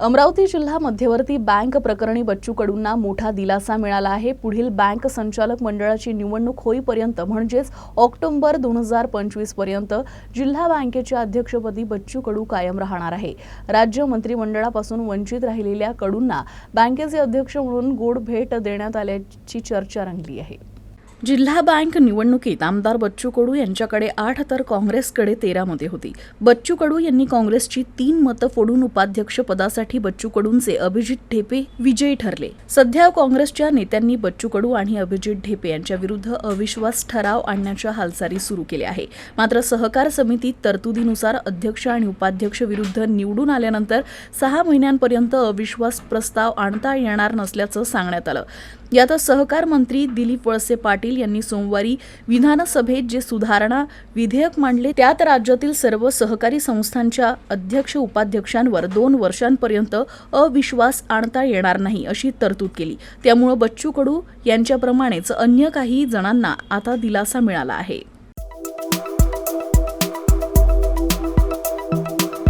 अमरावती जिल्हा मध्यवर्ती बँक प्रकरणी बच्चू कडूंना मोठा दिलासा मिळाला आहे. पुढील बँक संचालक मंडळाची निवडणूक होईपर्यंत म्हणजेच ऑक्टोबर दोन हजार पंचवीसपर्यंत जिल्हा बँकेच्या अध्यक्षपदी बच्चू कडू कायम राहणार आहे. राज्य मंत्रिमंडळापासून वंचित राहिलेल्या कडूंना बँकेचे अध्यक्ष म्हणून गोड भेट देण्यात आल्याची चर्चा रंगली आहे. जिल्हा बँक निवडणुकीत आमदार बच्चू कडू यांच्याकडे आठ तर काँग्रेसकडे तेरा मते होती. बच्चू कडू यांनी काँग्रेसची तीन मतं फोडून उपाध्यक्ष पदासाठी बच्चू कडूंचे अभिजित ढेपे विजयी ठरले. सध्या काँग्रेसच्या नेत्यांनी बच्चू कडू आणि अभिजित ढेपे यांच्या विरुद्ध अविश्वास ठराव आणण्याच्या हालचाली सुरू केल्या आहे मात्र सहकार समितीत तरतुदीनुसार अध्यक्ष आणि उपाध्यक्ष विरुद्ध निवडून आल्यानंतर सहा महिन्यांपर्यंत अविश्वास प्रस्ताव आणता येणार नसल्याचं सांगण्यात आलं. यातच सहकार मंत्री दिलीप वळसे पाटील यांनी सोमवारी विधानसभेत जे सुधारणा विधेयक मांडले त्यात राज्यातील सर्व सहकारी संस्थांच्या अध्यक्ष उपाध्यक्षांवर दोन वर्षांपर्यंत अविश्वास आणता येणार नाही अशी तरतूद केली. त्यामुळे बच्चू कडू यांच्याप्रमाणेच अन्य काही जणांना आता दिलासा मिळाला आहे.